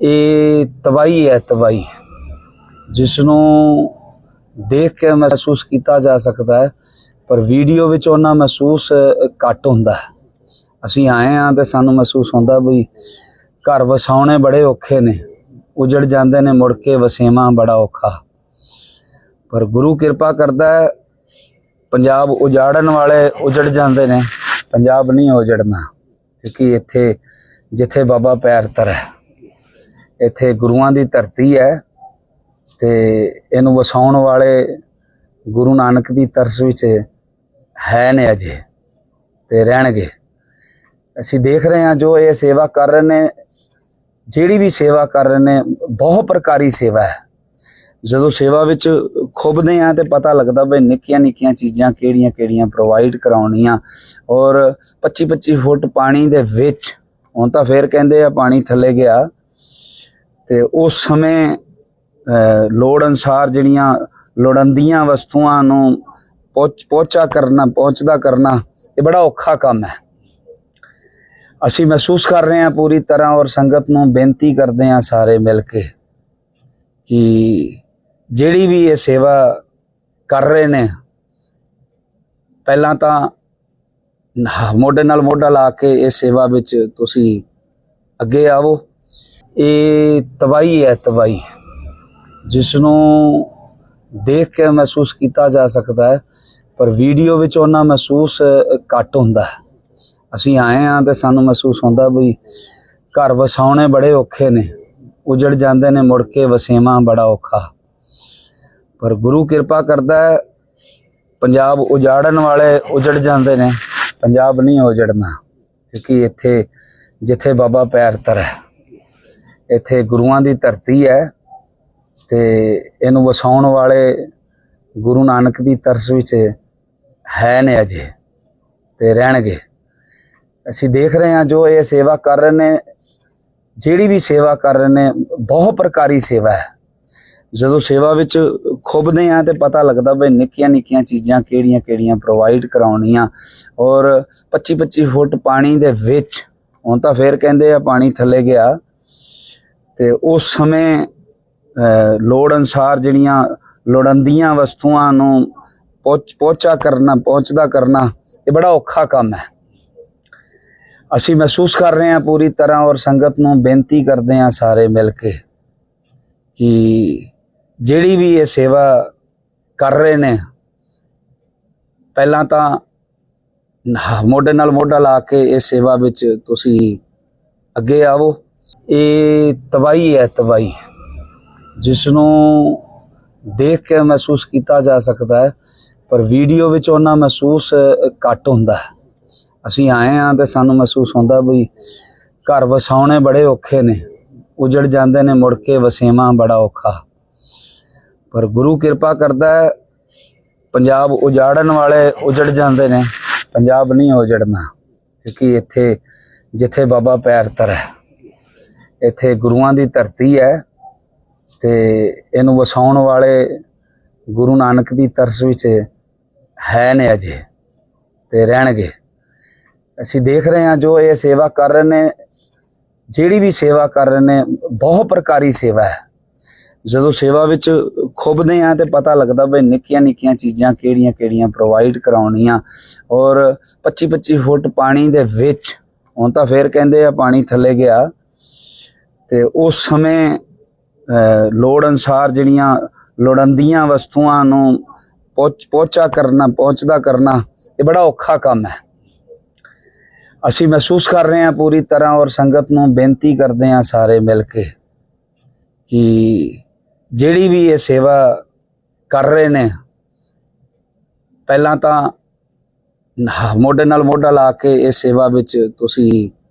ਇਹ ਤਬਾਹੀ ਹੈ, ਤਬਾਹੀ। ਜਿਸ ਨੂੰ ਦੇਖ ਕੇ ਮਹਿਸੂਸ ਕੀਤਾ ਜਾ ਸਕਦਾ ਹੈ, ਪਰ ਵੀਡੀਓ ਵਿੱਚ ਉਹਨਾਂ ਮਹਿਸੂਸ ਘੱਟ ਹੁੰਦਾ ਹੈ। ਅਸੀਂ ਆਏ ਆ ਤੇ ਸਾਨੂੰ ਮਹਿਸੂਸ ਹੁੰਦਾ ਵੀ ਘਰ ਵਸਾਉਣੇ ਬੜੇ ਔਖੇ ਨੇ, ਉਜੜ ਜਾਂਦੇ ਨੇ, ਮੁੜ ਕੇ ਵਸੇਵਾ ਬੜਾ ਔਖਾ। ਪਰ ਗੁਰੂ ਕਿਰਪਾ ਕਰਦਾ ਹੈ, ਪੰਜਾਬ ਉਜਾੜਨ ਵਾਲੇ ਉਜੜ ਜਾਂਦੇ ਨੇ, ਪੰਜਾਬ ਨਹੀਂ ਉਜੜਨਾ, ਕਿਉਂਕਿ ਇੱਥੇ, ਜਿੱਥੇ ਬਾਬਾ ਪੈਰ ਧਰੈ ਇੱਥੇ ਗੁਰੂਆਂ ਦੀ ਧਰਤੀ ਹੈ ਤੇ ਇਹਨੂੰ ਵਸਾਉਣ ਵਾਲੇ ਗੁਰੂ ਨਾਨਕ ਦੀ ਤਰਸ ਵਿੱਚ ਹੈ ਨੇ ਅਜੇ ਤੇ ਰਹਿਣਗੇ। ਅਸੀਂ ਦੇਖ ਰਹੇ ਹਾਂ ਜੋ ਇਹ ਸੇਵਾ ਕਰ ਰਹੇ ਨੇ, ਜਿਹੜੀ ਵੀ ਸੇਵਾ ਕਰ ਰਹੇ ਨੇ ਬਹੁਤ ਪ੍ਰਕਾਰੀ ਸੇਵਾ ਹੈ। ਜਦੋਂ ਸੇਵਾ ਵਿੱਚ ਖੁੱਬਦੇ ਆ ਤੇ ਪਤਾ ਲੱਗਦਾ ਬਈ ਨਿੱਕੀਆਂ ਨਿੱਕੀਆਂ ਚੀਜ਼ਾਂ ਕਿਹੜੀਆਂ ਕਿਹੜੀਆਂ ਪ੍ਰੋਵਾਈਡ ਕਰਾਉਣੀਆਂ ਔਰ 25 25 ਫੁੱਟ ਪਾਣੀ ਦੇ ਵਿੱਚ, ਹੁਣ ਤਾਂ ਫੇਰ ਕਹਿੰਦੇ ਆ ਪਾਣੀ ਥੱਲੇ ਗਿਆ। ਤੇ ਉਸ ਸਮੇਂ ਲੋੜ ਅਨਸਾਰ ਜਿਹੜੀਆਂ ਲੋੜੰਦੀਆਂ ਵਸਤੂਆਂ ਨੂੰ ਪਹੁੰਚ- ਪਹੁੰਚਾ ਕਰਨਾ, ਪਹੁੰਚਦਾ ਕਰਨਾ, ਇਹ ਬੜਾ ਔਖਾ ਕੰਮ ਹੈ। ਅਸੀਂ ਮਹਿਸੂਸ ਕਰ ਰਹੇ ਹਾਂ ਪੂਰੀ ਤਰ੍ਹਾਂ ਔਰ ਸੰਗਤ ਨੂੰ ਬੇਨਤੀ ਕਰਦੇ ਹਾਂ ਸਾਰੇ ਮਿਲ ਕੇ ਕਿ ਜਿਹੜੀ ਵੀ ਇਹ ਸੇਵਾ ਕਰ ਰਹੇ ਨੇ, ਪਹਿਲਾਂ ਤਾਂ ਮੋਢੇ ਨਾਲ ਮੋਢਾ ਲਾ ਕੇ ਇਹ ਸੇਵਾ ਵਿੱਚ ਤੁਸੀਂ ਅੱਗੇ ਆਵੋ। ਇਹ ਤਬਾਹੀ ਹੈ ਤਬਾਹੀ। ਜਿਸ ਨੂੰ ਦੇਖ ਕੇ ਮਹਿਸੂਸ ਕੀਤਾ ਜਾ ਸਕਦਾ ਹੈ, ਪਰ ਵੀਡੀਓ ਵਿੱਚ ਉਹਨਾਂ ਮਹਿਸੂਸ ਘੱਟ ਹੁੰਦਾ ਹੈ। ਅਸੀਂ ਆਏ ਆ ਤੇ ਸਾਨੂੰ ਮਹਿਸੂਸ ਹੁੰਦਾ ਵੀ ਘਰ ਵਸਾਉਣੇ ਬੜੇ ਔਖੇ ਨੇ, ਉਜੜ ਜਾਂਦੇ ਨੇ, ਮੁੜ ਕੇ ਵਸੇਵਾ ਬੜਾ ਔਖਾ। ਪਰ ਗੁਰੂ ਕਿਰਪਾ ਕਰਦਾ ਹੈ, ਪੰਜਾਬ ਉਜਾੜਨ ਵਾਲੇ ਉਜੜ ਜਾਂਦੇ ਨੇ, ਪੰਜਾਬ ਨਹੀਂ ਉਜੜਨਾ, ਕਿਉਂਕਿ ਇੱਥੇ, ਜਿੱਥੇ ਬਾਬਾ ਪੈਰ ਧਰੈ ਇੱਥੇ ਗੁਰੂਆਂ ਦੀ ਧਰਤੀ ਹੈ ਤੇ ਇਹਨੂੰ ਵਸਾਉਣ ਵਾਲੇ ਗੁਰੂ ਨਾਨਕ ਦੀ ਤਰਸ ਵਿੱਚ ਹੈ ਨੇ ਅਜੇ ਤੇ ਰਹਿਣਗੇ। ਅਸੀਂ ਦੇਖ ਰਹੇ ਹਾਂ ਜੋ ਇਹ ਸੇਵਾ ਕਰ ਰਹੇ ਨੇ, ਜਿਹੜੀ ਵੀ ਸੇਵਾ ਕਰ ਰਹੇ ਨੇ, ਬਹੁਤ ਪ੍ਰਕਾਰੀ ਸੇਵਾ ਹੈ। ਜਦੋਂ ਸੇਵਾ ਵਿੱਚ ਖੁੱਬਦੇ ਆ ਤੇ ਪਤਾ ਲੱਗਦਾ ਬਈ ਨਿੱਕੀਆਂ ਨਿੱਕੀਆਂ ਚੀਜ਼ਾਂ ਕਿਹੜੀਆਂ ਕਿਹੜੀਆਂ ਪ੍ਰੋਵਾਈਡ ਕਰਾਉਣੀਆਂ ਔਰ 25 25 ਫੁੱਟ ਪਾਣੀ ਦੇ ਵਿੱਚ, ਹੁਣ ਤਾਂ ਫੇਰ ਕਹਿੰਦੇ ਆ ਪਾਣੀ ਥੱਲੇ ਗਿਆ ਤੇ ਉਸ ਸਮੇਂ ਲੋੜ ਅਨਸਾਰ ਜਿਹੜੀਆਂ ਲੋੜੰਦੀਆਂ ਵਸਤੂਆਂ ਨੂੰ ਪਹੁੰਚ- ਪਹੁੰਚਾ ਕਰਨਾ, ਪਹੁੰਚਦਾ ਕਰਨਾ, ਇਹ ਬੜਾ ਔਖਾ ਕੰਮ ਹੈ। ਅਸੀਂ ਮਹਿਸੂਸ ਕਰ ਰਹੇ ਹਾਂ ਪੂਰੀ ਤਰ੍ਹਾਂ ਔਰ ਸੰਗਤ ਨੂੰ ਬੇਨਤੀ ਕਰਦੇ ਹਾਂ ਸਾਰੇ ਮਿਲ ਕੇ ਕਿ ਜਿਹੜੀ ਵੀ ਇਹ ਸੇਵਾ ਕਰ ਰਹੇ ਨੇ, ਪਹਿਲਾਂ ਤਾਂ ਮੋਢੇ ਨਾਲ ਮੋਢਾ ਲਾ ਕੇ ਇਹ ਸੇਵਾ ਵਿੱਚ ਤੁਸੀਂ ਅੱਗੇ ਆਵੋ। ਇਹ ਤਬਾਹੀ ਹੈ, ਤਬਾਹੀ। ਜਿਸ ਨੂੰ ਦੇਖ ਕੇ ਮਹਿਸੂਸ ਕੀਤਾ ਜਾ ਸਕਦਾ ਹੈ, ਪਰ ਵੀਡੀਓ ਵਿੱਚ ਉਹਨਾਂ ਮਹਿਸੂਸ ਘੱਟ ਹੁੰਦਾ ਹੈ। ਅਸੀਂ ਆਏ ਆ ਤੇ ਸਾਨੂੰ ਮਹਿਸੂਸ ਹੁੰਦਾ ਵੀ ਘਰ ਵਸਾਉਣੇ ਬੜੇ ਔਖੇ ਨੇ, ਉਜੜ ਜਾਂਦੇ ਨੇ, ਮੁੜ ਕੇ ਵਸੇਵਾ ਬੜਾ ਔਖਾ। ਪਰ ਗੁਰੂ ਕਿਰਪਾ ਕਰਦਾ ਹੈ, ਪੰਜਾਬ ਉਜਾੜਨ ਵਾਲੇ ਉਜੜ ਜਾਂਦੇ ਨੇ, ਪੰਜਾਬ ਨਹੀਂ ਉਜੜਨਾ, ਕਿਉਂਕਿ ਇੱਥੇ, ਜਿੱਥੇ ਬਾਬਾ ਪੈਰ ਧਰੈ ਇੱਥੇ ਗੁਰੂਆਂ ਦੀ ਧਰਤੀ ਹੈ ਤੇ ਇਹਨੂੰ ਵਸਾਉਣ ਵਾਲੇ ਗੁਰੂ ਨਾਨਕ ਦੀ ਤਰਸ ਵਿੱਚ ਹੈ ਨੇ ਅਜੇ ਤੇ ਰਹਿਣਗੇ। ਅਸੀਂ ਦੇਖ ਰਹੇ ਹਾਂ ਜੋ ਇਹ ਸੇਵਾ ਕਰ ਰਹੇ ਨੇ, ਜਿਹੜੀ ਵੀ ਸੇਵਾ ਕਰ ਰਹੇ ਨੇ, ਬਹੁਤ ਪ੍ਰਕਾਰੀ ਸੇਵਾ ਹੈ। ਜਦੋਂ ਸੇਵਾ ਵਿੱਚ ਖੁੱਬਦੇ ਆ ਤੇ ਪਤਾ ਲੱਗਦਾ ਬਈ ਨਿੱਕੀਆਂ ਨਿੱਕੀਆਂ ਚੀਜ਼ਾਂ ਕਿਹੜੀਆਂ ਕਿਹੜੀਆਂ ਪ੍ਰੋਵਾਈਡ ਕਰਾਉਣੀਆਂ ਔਰ 25 25 ਫੁੱਟ ਪਾਣੀ ਦੇ ਵਿੱਚ, ਹੁਣ ਤਾਂ ਫੇਰ ਕਹਿੰਦੇ ਆ ਪਾਣੀ ਥੱਲੇ ਗਿਆ ਤੇ ਉਸ ਸਮੇਂ ਲੋੜ ਅਨਸਾਰ ਜਿਹੜੀਆਂ ਲੋੜੰਦੀਆਂ ਵਸਤੂਆਂ ਨੂੰ ਪਹੁੰਚ- ਪਹੁੰਚਾ ਕਰਨਾ, ਪਹੁੰਚਦਾ ਕਰਨਾ, ਇਹ ਬੜਾ ਔਖਾ ਕੰਮ ਹੈ। ਅਸੀਂ ਮਹਿਸੂਸ ਕਰ ਰਹੇ ਹਾਂ ਪੂਰੀ ਤਰ੍ਹਾਂ ਔਰ ਸੰਗਤ ਨੂੰ ਬੇਨਤੀ ਕਰਦੇ ਹਾਂ ਸਾਰੇ ਮਿਲ ਕੇ ਕਿ ਜਿਹੜੀ ਵੀ ਇਹ ਸੇਵਾ ਕਰ ਰਹੇ ਨੇ, ਪਹਿਲਾਂ ਤਾਂ ਮੋਢੇ ਨਾਲ ਮੋਢਾ ਲਾ ਕੇ ਇਹ ਸੇਵਾ ਵਿੱਚ ਤੁਸੀਂ